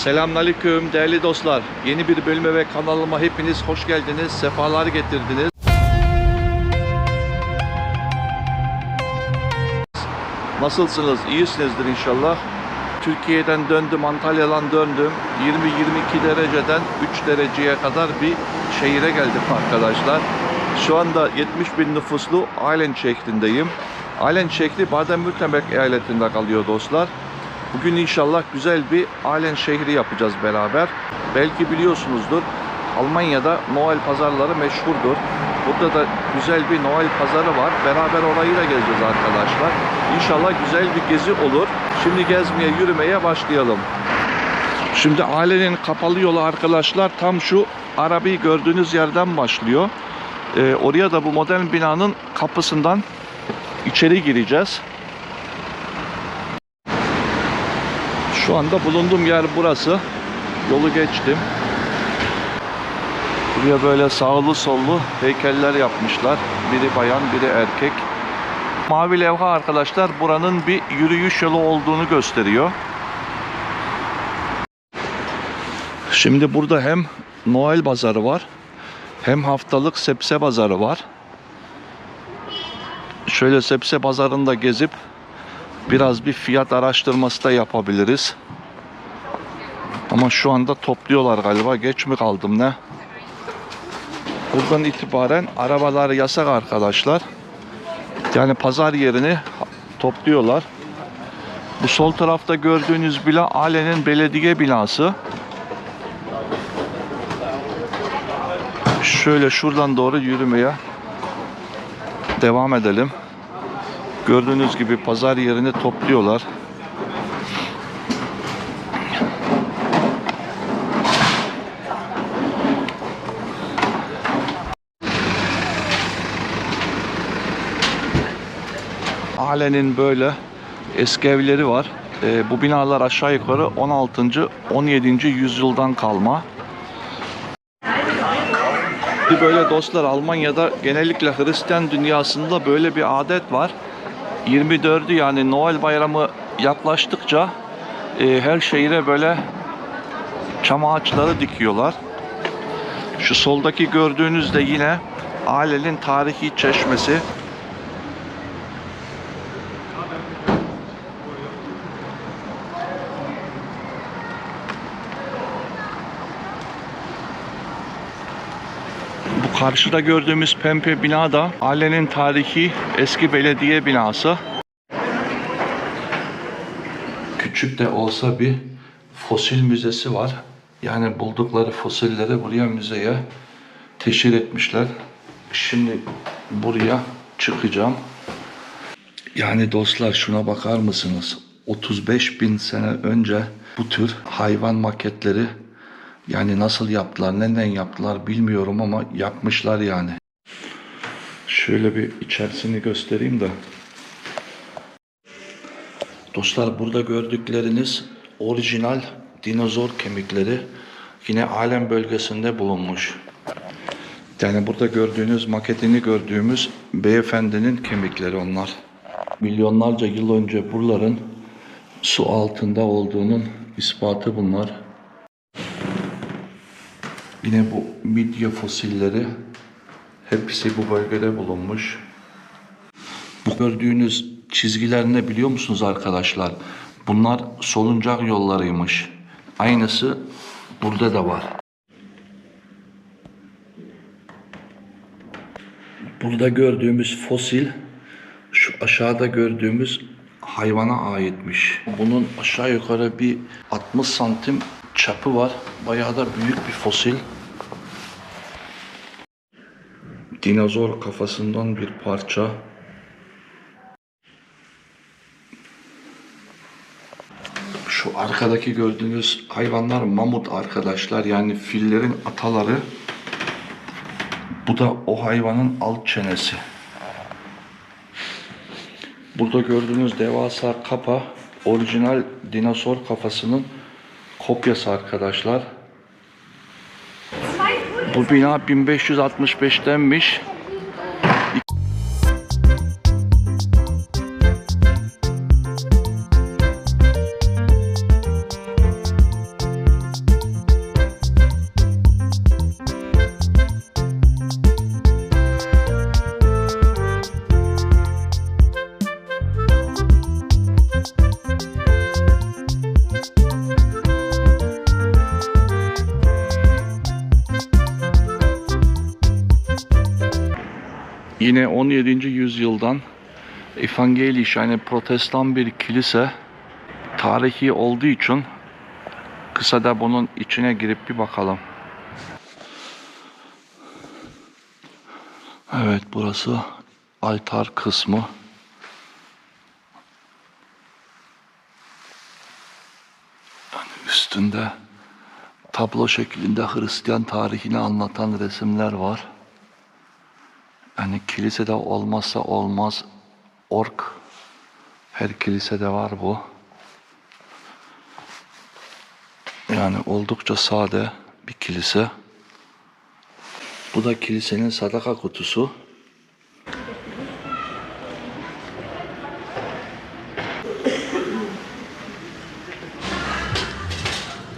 Selamünaleyküm değerli dostlar. Yeni bir bölüme ve kanalıma hepiniz hoş geldiniz. Sefalar getirdiniz. Nasılsınız? İyisinizdir inşallah. Türkiye'den döndüm, Antalya'dan döndüm. 20-22 dereceden 3 dereceye kadar bir şehire geldim arkadaşlar. Şu anda 70 bin nüfuslu Ailen şehrindeyim. Ailen şehri Baden-Württemberg eyaletinde kalıyor dostlar. Bugün inşallah güzel bir Ailen şehri yapacağız beraber. Belki biliyorsunuzdur Almanya'da Noel pazarları meşhurdur. Burada da güzel bir Noel pazarı var. Beraber orayı da gezeceğiz arkadaşlar. İnşallah güzel bir gezi olur. Şimdi gezmeye, yürümeye başlayalım. Şimdi ailenin kapalı yolu arkadaşlar tam şu arabayı gördüğünüz yerden başlıyor. Ee, oraya da bu modern binanın kapısından içeri gireceğiz. Şu anda bulunduğum yer burası. Yolu geçtim. Buraya böyle sağlı sollu heykeller yapmışlar. Biri bayan, biri erkek. Mavi levha arkadaşlar buranın bir yürüyüş yolu olduğunu gösteriyor. Şimdi burada hem Noel pazarı var hem haftalık sebze pazarı var. Şöyle sebze pazarında gezip biraz bir fiyat araştırması da yapabiliriz. Ama şu anda topluyorlar galiba. Geç mi kaldım ne? Buradan itibaren arabalar yasak arkadaşlar. Yani pazar yerini topluyorlar. Bu sol tarafta gördüğünüz bina Ale'nin belediye binası. Şöyle şuradan doğru yürümeye devam edelim. Gördüğünüz gibi pazar yerini topluyorlar. Ale'nin böyle eski evleri var. Ee, bu binalar aşağı yukarı 16. 17. yüzyıldan kalma. Bir Böyle dostlar Almanya'da genellikle Hristiyan dünyasında böyle bir adet var. 24'ü yani Noel bayramı yaklaştıkça e, her şehire böyle çam ağaçları dikiyorlar. Şu soldaki gördüğünüz de yine Ailenin tarihi çeşmesi. Karşıda gördüğümüz pembe bina da Ailenin tarihi eski belediye binası. Küçük de olsa bir fosil müzesi var. Yani buldukları fosilleri buraya müzeye teşhir etmişler. Şimdi buraya çıkacağım. Yani dostlar şuna bakar mısınız? 35 bin sene önce bu tür hayvan maketleri yani nasıl yaptılar, neden yaptılar bilmiyorum ama yapmışlar yani. Şöyle bir içerisini göstereyim de. Dostlar burada gördükleriniz orijinal dinozor kemikleri yine alem bölgesinde bulunmuş. Yani burada gördüğünüz maketini gördüğümüz beyefendinin kemikleri onlar. Milyonlarca yıl önce buraların su altında olduğunun ispatı bunlar. Yine bu midye fosilleri hepsi bu bölgede bulunmuş. Bu gördüğünüz çizgiler ne biliyor musunuz arkadaşlar? Bunlar soluncak yollarıymış. Aynısı burada da var. Burada gördüğümüz fosil şu aşağıda gördüğümüz hayvana aitmiş. Bunun aşağı yukarı bir 60 santim çapı var. Bayağı da büyük bir fosil. Dinozor kafasından bir parça. Şu arkadaki gördüğünüz hayvanlar mamut arkadaşlar. Yani fillerin ataları. Bu da o hayvanın alt çenesi. Burada gördüğünüz devasa kapa orijinal dinozor kafasının kopyası arkadaşlar. Bu bina 1565'tenmiş. Yine 17. yüzyıldan Evangeliş yani protestan bir kilise tarihi olduğu için kısa da bunun içine girip bir bakalım. Evet burası altar kısmı. Yani üstünde tablo şeklinde Hristiyan tarihini anlatan resimler var. Yani kilisede olmazsa olmaz ork. Her kilisede var bu. Yani oldukça sade bir kilise. Bu da kilisenin sadaka kutusu.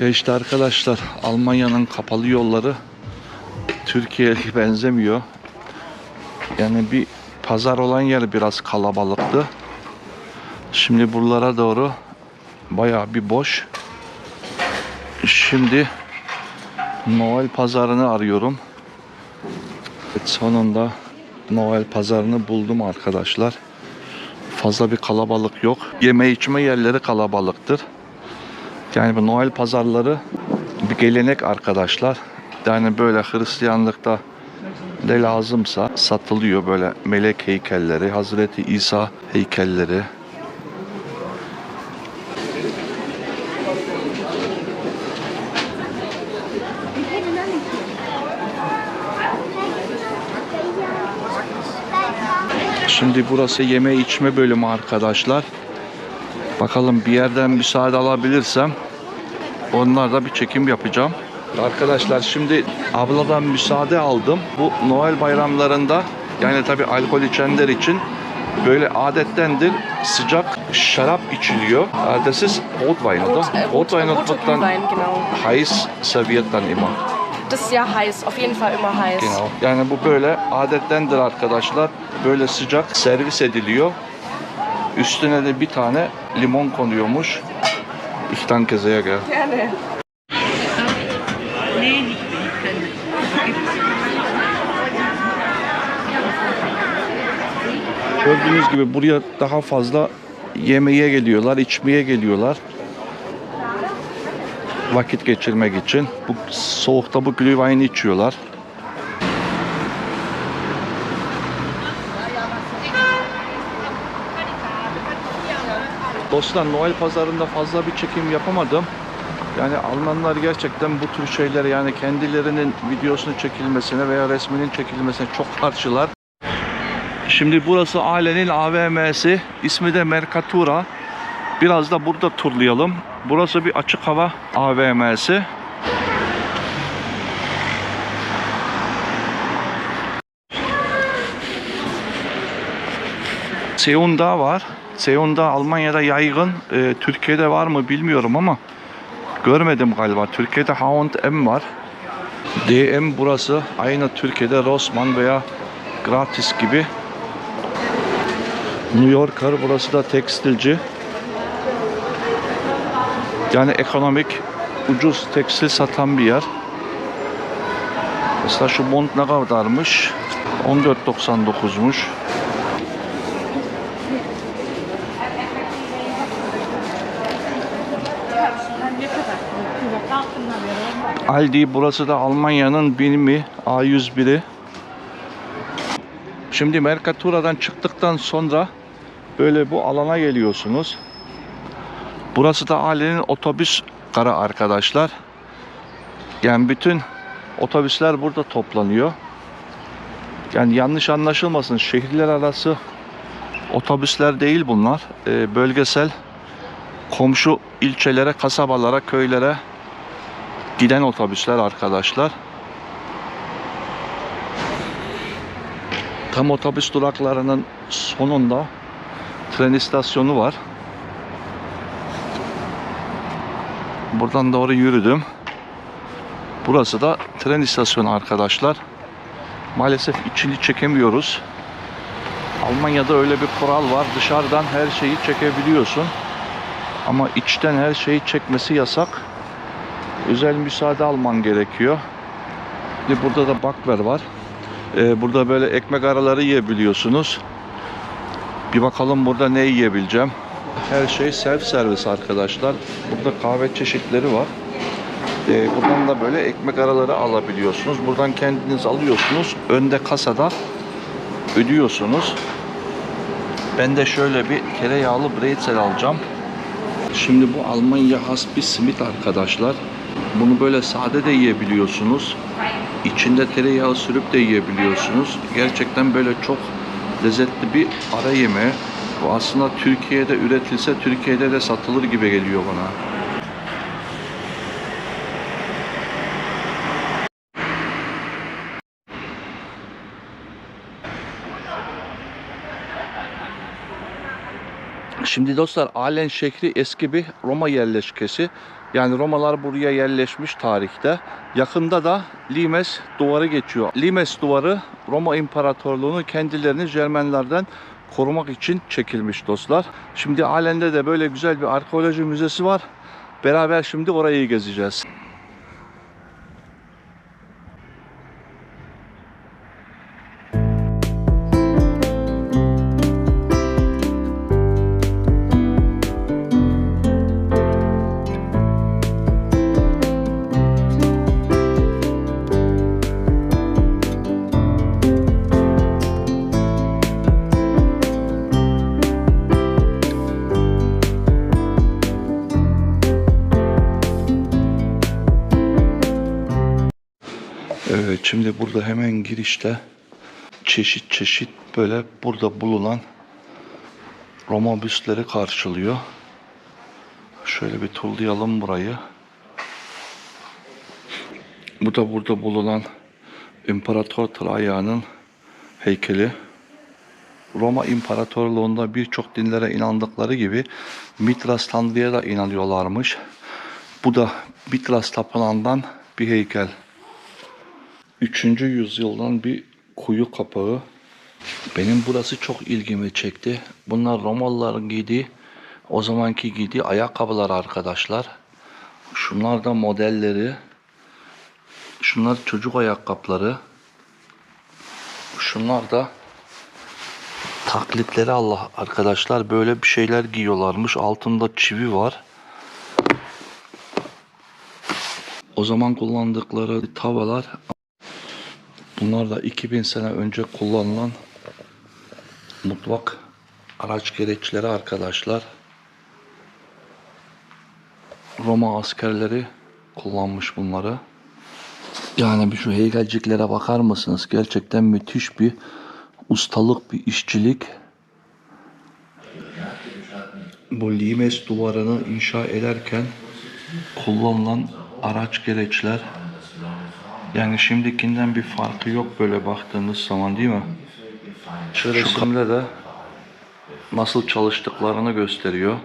Ya işte arkadaşlar Almanya'nın kapalı yolları Türkiye'ye benzemiyor. Yani bir pazar olan yer biraz kalabalıktı. Şimdi buralara doğru bayağı bir boş. Şimdi Noel pazarını arıyorum. Sonunda Noel pazarını buldum arkadaşlar. Fazla bir kalabalık yok. Yeme içme yerleri kalabalıktır. Yani bu Noel pazarları bir gelenek arkadaşlar. Yani böyle Hristiyanlıkta ne lazımsa satılıyor böyle melek heykelleri, Hazreti İsa heykelleri. Şimdi burası yeme içme bölümü arkadaşlar. Bakalım bir yerden müsaade alabilirsem onlarla bir çekim yapacağım. Arkadaşlar şimdi abladan müsaade aldım. Bu Noel bayramlarında yani tabi alkol içenler için böyle adettendir sıcak şarap içiliyor. Das ist Rotwein, oder? Rot, Rotwein und wird dann heiß serviert dann immer. Das ist ja heiß, auf jeden Fall immer heiß. Genau. Yani bu böyle adettendir arkadaşlar. Böyle sıcak servis ediliyor. Üstüne de bir tane limon konuyormuş. Ich danke sehr, gell. Gerne. Gördüğünüz gibi buraya daha fazla yemeğe geliyorlar, içmeye geliyorlar. Vakit geçirmek için. Bu soğukta bu glühwein'i içiyorlar. Dostlar Noel pazarında fazla bir çekim yapamadım. Yani Almanlar gerçekten bu tür şeyleri yani kendilerinin videosunun çekilmesine veya resminin çekilmesine çok karşılar. Şimdi burası ailenin AVM'si. İsmi de Mercatura. Biraz da burada turlayalım. Burası bir açık hava AVM'si. Seunda var. Seunda Almanya'da yaygın. Ee, Türkiye'de var mı bilmiyorum ama görmedim galiba. Türkiye'de H&M var. DM burası. Aynı Türkiye'de Rossmann veya Gratis gibi. New Yorker burası da tekstilci. Yani ekonomik ucuz tekstil satan bir yer. Mesela şu mont ne kadarmış? 14.99'muş. Aldi burası da Almanya'nın BİM'i A101'i. Şimdi Mercatura'dan çıktıktan sonra böyle bu alana geliyorsunuz. Burası da ailenin otobüs garı arkadaşlar. Yani bütün otobüsler burada toplanıyor. Yani yanlış anlaşılmasın şehirler arası otobüsler değil bunlar. Ee, bölgesel komşu ilçelere, kasabalara, köylere giden otobüsler arkadaşlar. Tam otobüs duraklarının sonunda tren istasyonu var. Buradan doğru yürüdüm. Burası da tren istasyonu arkadaşlar. Maalesef içini çekemiyoruz. Almanya'da öyle bir kural var. Dışarıdan her şeyi çekebiliyorsun. Ama içten her şeyi çekmesi yasak. Özel müsaade alman gerekiyor. Burada da bakver var. Ee, burada böyle ekmek araları yiyebiliyorsunuz. Bir bakalım burada ne yiyebileceğim. Her şey self servis arkadaşlar. Burada kahve çeşitleri var. Ee, buradan da böyle ekmek araları alabiliyorsunuz. Buradan kendiniz alıyorsunuz. Önde kasada ödüyorsunuz. Ben de şöyle bir tereyağlı bretzel alacağım. Şimdi bu Almanya has bir simit arkadaşlar. Bunu böyle sade de yiyebiliyorsunuz. İçinde tereyağı sürüp de yiyebiliyorsunuz. Gerçekten böyle çok lezzetli bir ara yemeği. Bu aslında Türkiye'de üretilse Türkiye'de de satılır gibi geliyor bana. Şimdi dostlar Alen şehri eski bir Roma yerleşkesi. Yani Romalar buraya yerleşmiş tarihte. Yakında da Limes duvarı geçiyor. Limes duvarı Roma İmparatorluğu'nu kendilerini Cermenlerden korumak için çekilmiş dostlar. Şimdi Alen'de de böyle güzel bir arkeoloji müzesi var. Beraber şimdi orayı gezeceğiz. Şimdi burada hemen girişte çeşit çeşit böyle burada bulunan Roma büstleri karşılıyor. Şöyle bir turlayalım burayı. Bu da burada bulunan İmparator Trajan'ın heykeli. Roma İmparatorluğu'nda birçok dinlere inandıkları gibi Mitras Tanrı'ya da inanıyorlarmış. Bu da Mitras Tapınağı'ndan bir heykel. 3. yüzyıldan bir kuyu kapağı. Benim burası çok ilgimi çekti. Bunlar Romalıların giydiği, o zamanki giydiği ayakkabılar arkadaşlar. Şunlar da modelleri. Şunlar çocuk ayakkabıları. Şunlar da taklitleri Allah arkadaşlar böyle bir şeyler giyiyorlarmış. Altında çivi var. O zaman kullandıkları tavalar Bunlar da 2000 sene önce kullanılan mutfak araç gereçleri arkadaşlar. Roma askerleri kullanmış bunları. Yani bir şu heykelciklere bakar mısınız? Gerçekten müthiş bir ustalık, bir işçilik. Bu limes duvarını inşa ederken kullanılan araç gereçler yani şimdikinden bir farkı yok böyle baktığınız zaman değil mi? Şu resimde de nasıl çalıştıklarını gösteriyor.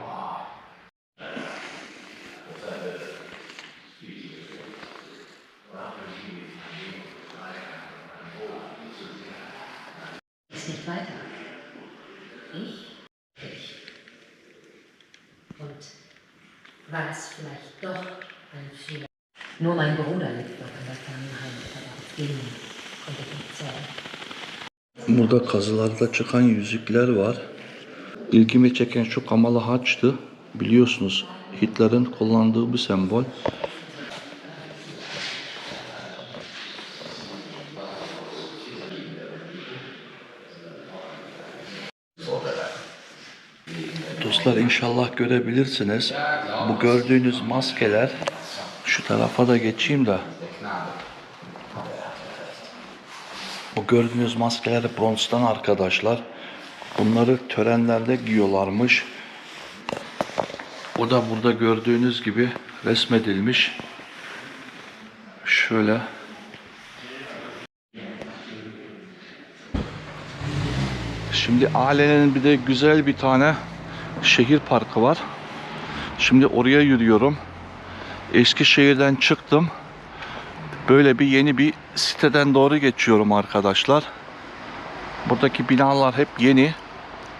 war es vielleicht doch ein Fehler? Nur mein Bruder Burada kazılarda çıkan yüzükler var. İlgimi çeken şu Kamalı Haç'tı. Biliyorsunuz Hitler'in kullandığı bir sembol. Dostlar inşallah görebilirsiniz. Bu gördüğünüz maskeler şu tarafa da geçeyim de gördüğünüz maskeler bronzdan arkadaşlar. Bunları törenlerde giyiyorlarmış. O da burada gördüğünüz gibi resmedilmiş. Şöyle. Şimdi Ale'nin bir de güzel bir tane şehir parkı var. Şimdi oraya yürüyorum. Eskişehir'den çıktım. Böyle bir yeni bir siteden doğru geçiyorum arkadaşlar. Buradaki binalar hep yeni.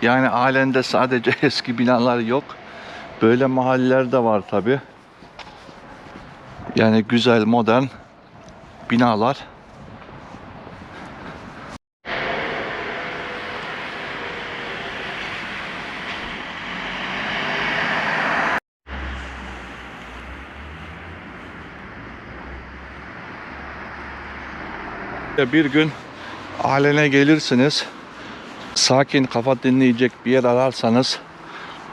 Yani halinde sadece eski binalar yok. Böyle mahalleler de var tabi. Yani güzel modern binalar. Bir gün Alen'e gelirsiniz. Sakin kafa dinleyecek bir yer ararsanız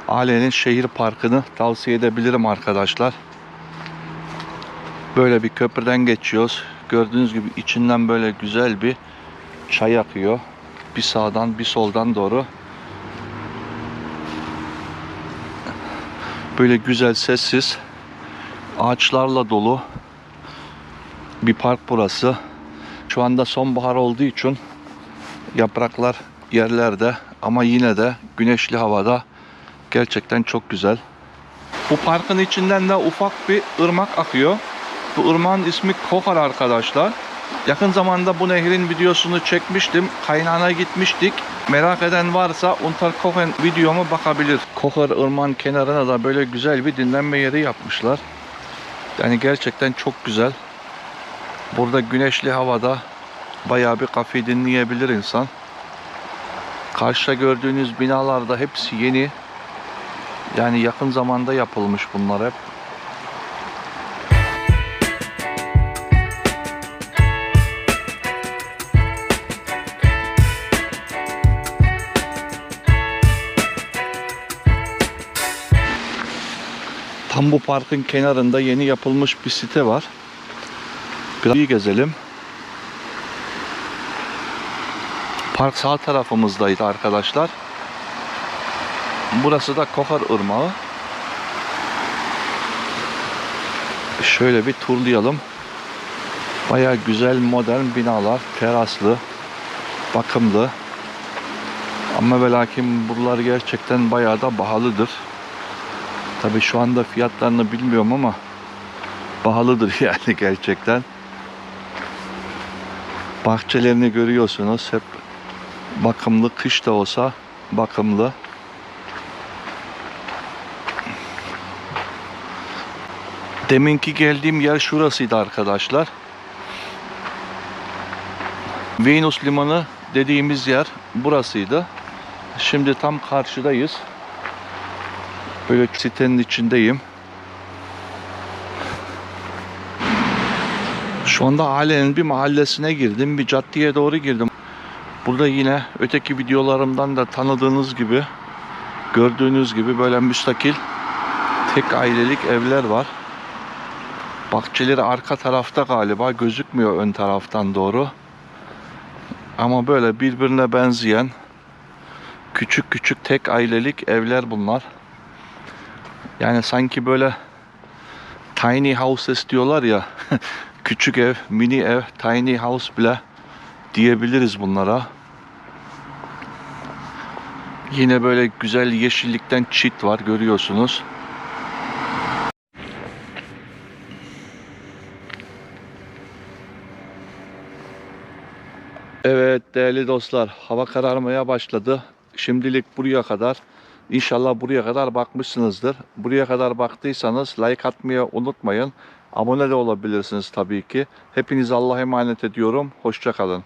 Alen'in şehir parkını tavsiye edebilirim arkadaşlar. Böyle bir köprüden geçiyoruz. Gördüğünüz gibi içinden böyle güzel bir çay akıyor. Bir sağdan bir soldan doğru. Böyle güzel sessiz ağaçlarla dolu bir park burası. Şu anda sonbahar olduğu için yapraklar yerlerde ama yine de güneşli havada gerçekten çok güzel. Bu parkın içinden de ufak bir ırmak akıyor. Bu ırmağın ismi Kohar arkadaşlar. Yakın zamanda bu nehrin videosunu çekmiştim. Kaynağına gitmiştik. Merak eden varsa Unterkochen videomu bakabilir. Kohar ırmağın kenarına da böyle güzel bir dinlenme yeri yapmışlar. Yani gerçekten çok güzel. Burada güneşli havada bayağı bir kafe dinleyebilir insan. Karşıda gördüğünüz binalar da hepsi yeni. Yani yakın zamanda yapılmış bunlar hep. Tam bu parkın kenarında yeni yapılmış bir site var. Biraz gezelim. Park sağ tarafımızdaydı arkadaşlar. Burası da Kohar Irmağı. Şöyle bir turlayalım. Baya güzel modern binalar, teraslı, bakımlı. Ama ve lakin buralar gerçekten bayağı da pahalıdır. Tabi şu anda fiyatlarını bilmiyorum ama pahalıdır yani gerçekten. Bahçelerini görüyorsunuz hep bakımlı kış da olsa bakımlı. Deminki geldiğim yer şurasıydı arkadaşlar. Venüs Limanı dediğimiz yer burasıydı. Şimdi tam karşıdayız. Böyle sitenin içindeyim. Şu anda Hale'nin bir mahallesine girdim. Bir caddeye doğru girdim. Burada yine öteki videolarımdan da tanıdığınız gibi gördüğünüz gibi böyle müstakil tek ailelik evler var. Bahçeleri arka tarafta galiba gözükmüyor ön taraftan doğru. Ama böyle birbirine benzeyen küçük küçük tek ailelik evler bunlar. Yani sanki böyle tiny houses diyorlar ya. küçük ev, mini ev, tiny house bile diyebiliriz bunlara. Yine böyle güzel yeşillikten çit var görüyorsunuz. Evet değerli dostlar hava kararmaya başladı. Şimdilik buraya kadar. İnşallah buraya kadar bakmışsınızdır. Buraya kadar baktıysanız like atmayı unutmayın. Abone de olabilirsiniz tabii ki. Hepinizi Allah'a emanet ediyorum. Hoşçakalın.